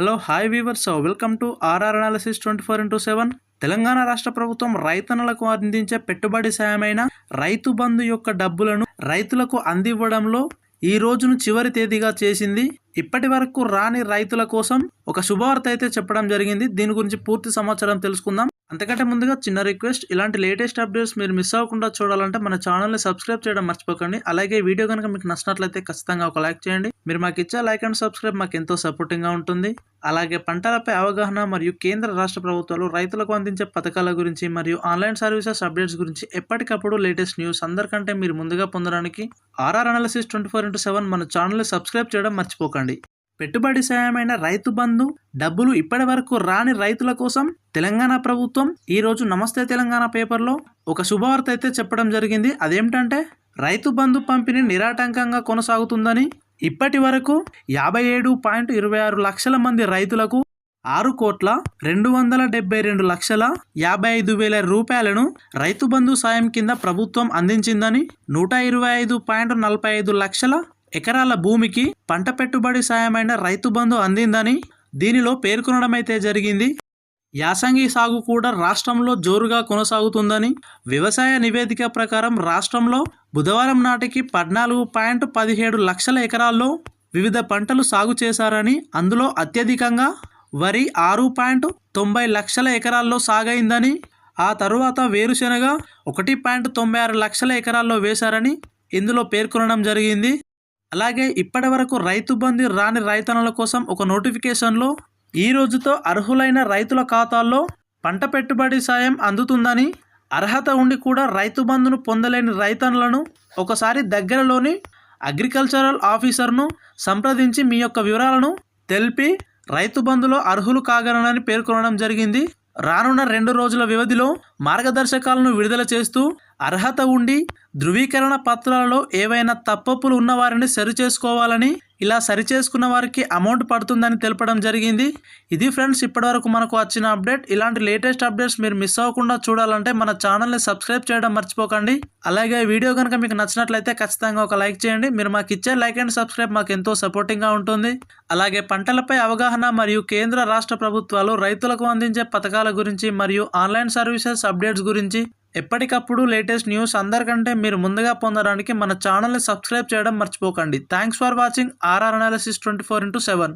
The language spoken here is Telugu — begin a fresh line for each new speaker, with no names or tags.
Hello hi viewers welcome to RR analysis twenty four into seven Telangana రాష్ట్ర ప్రభుత్వం రైతన్నలకు అందించే పెట్టుబడి సాయమైన రైతు బంధు యొక్క డబ్బులను రైతులకు అందివ్వడంలో ఈ రోజును చివరి తేదీగా చేసింది. ఇప్పటి వరకు రాని రైతుల కోసం ఒక శుభవార్త అయితే చెప్పడం జరిగింది. దీని గురించి పూర్తి సమాచారం తెలుసుకుందాం. అంతకంటే ముందుగా చిన్న రిక్వెస్ట్ ఇలాంటి లేటెస్ట్ అప్డేట్స్ మీరు మిస్ అవ్వకుండా చూడాలంటే మన ఛానల్ని సబ్స్క్రైబ్ చేయడం మర్చిపోకండి. అలాగే వీడియో కనుక మీకు నచ్చినట్లయితే ఖచ్చితంగా ఒక లైక్ చేయండి. మీరు మాకు ఇచ్చే లైక్ అండ్ సబ్స్క్రైబ్ మాకు ఎంతో సపోర్టింగ్గా ఉంటుంది. అలాగే పంటలపై అవగాహన మరియు కేంద్ర రాష్ట్ర ప్రభుత్వాలు రైతులకు అందించే పథకాల గురించి మరియు ఆన్లైన్ సర్వీసెస్ అప్డేట్స్ గురించి ఎప్పటికప్పుడు లేటెస్ట్ న్యూస్ అందరికంటే మీరు ముందుగా పొందడానికి RR analysis twenty four into seven మన ఛానల్ని సబ్స్క్రైబ్ చేయడం మర్చిపోకండి. పెట్టుబడి సాయమైన రైతు బంధు డబ్బులు ఇప్పటి వరకు రాని రైతుల కోసం తెలంగాణ ప్రభుత్వం ఈరోజు నమస్తే తెలంగాణ పేపర్లో ఒక శుభవార్త అయితే చెప్పడం జరిగింది. అదేమిటంటే రైతు బంధు పంపిణీ నిరాటంకంగా కొనసాగుతుందని ఇప్పటి వరకు యాభై ఏడు పాయింట్ ఇరవై ఆరు లక్షల మంది రైతులకు ఆరు కోట్ల రెండు వందల డెబ్బై రెండు లక్షల యాభై ఐదు వేల రూపాయలను రైతు బంధు సాయం కింద ప్రభుత్వం అందించిందని నూట ఇరవై ఐదు పాయింట్ నలభై ఐదు లక్షల ఎకరాల భూమికి పంట పెట్టుబడి సాయమైన రైతు బంధు అందిందని దీనిలో పేర్కొనడం అయితే జరిగింది. యాసంగి సాగు కూడా రాష్ట్రంలో జోరుగా కొనసాగుతుందని వ్యవసాయ నివేదిక ప్రకారం రాష్ట్రంలో బుధవారం నాటికి పద్నాలుగు పాయింట్ పదిహేడు లక్షల ఎకరాల్లో వివిధ పంటలు సాగు చేశారని అందులో అత్యధికంగా వరి ఆరు పాయింట్ తొంభై లక్షల ఎకరాల్లో సాగైందని ఆ తరువాత వేరుశెనగ ఒకటి పాయింట్ తొంభై ఆరు లక్షల ఎకరాల్లో వేశారని ఇందులో పేర్కొనడం జరిగింది. అలాగే ఇప్పటి వరకు రైతు బంధు రాని రైతన్నల కోసం ఒక నోటిఫికేషన్లో ఈ రోజుతో అర్హులైన రైతుల ఖాతాల్లో పంట పెట్టుబడి సాయం అందుతుందని అర్హత ఉండి కూడా రైతు బంధును పొందలేని రైతన్నులను ఒకసారి దగ్గరలోని అగ్రికల్చరల్ ఆఫీసర్ను సంప్రదించి మీ యొక్క వివరాలను తెలిపి రైతు బంధులో అర్హులు కాగలనని పేర్కొనడం జరిగింది. రానున్న రెండు రోజుల వ్యవధిలో మార్గదర్శకాలను విడుదల చేస్తూ అర్హత ఉండి ధృవీకరణ పత్రాలలో ఏవైనా తప్పప్పులు ఉన్నవారిని సరిచేసుకోవాలని ఇలా సరిచేసుకున్న వారికి అమౌంట్ పడుతుందని తెలపడం జరిగింది. ఇది ఫ్రెండ్స్ ఇప్పటివరకు మనకు వచ్చిన అప్డేట్ ఇలాంటి లేటెస్ట్ అప్డేట్స్ మీరు మిస్ అవ్వకుండా చూడాలంటే మన ఛానల్ని సబ్స్క్రైబ్ చేయడం మర్చిపోకండి. అలాగే వీడియో కనుక మీకు నచ్చినట్లయితే ఖచ్చితంగా ఒక లైక్ చేయండి. మీరు మాకు ఇచ్చే లైక్ అండ్ సబ్స్క్రైబ్ మాకు ఎంతో సపోర్టింగ్గా ఉంటుంది. అలాగే పంటలపై అవగాహన మరియు కేంద్ర రాష్ట్ర ప్రభుత్వాలు రైతులకు అందించే పథకాల గురించి మరియు ఆన్లైన్ సర్వీసెస్ అప్డేట్స్ గురించి ఎప్పటికప్పుడు లేటెస్ట్ న్యూస్ అందరికంటే మీరు ముందుగా పొందడానికి మన ఛానల్ని సబ్స్క్రైబ్ చేయడం మర్చిపోకండి. Thanks for watching. RR analysis twenty four into seven.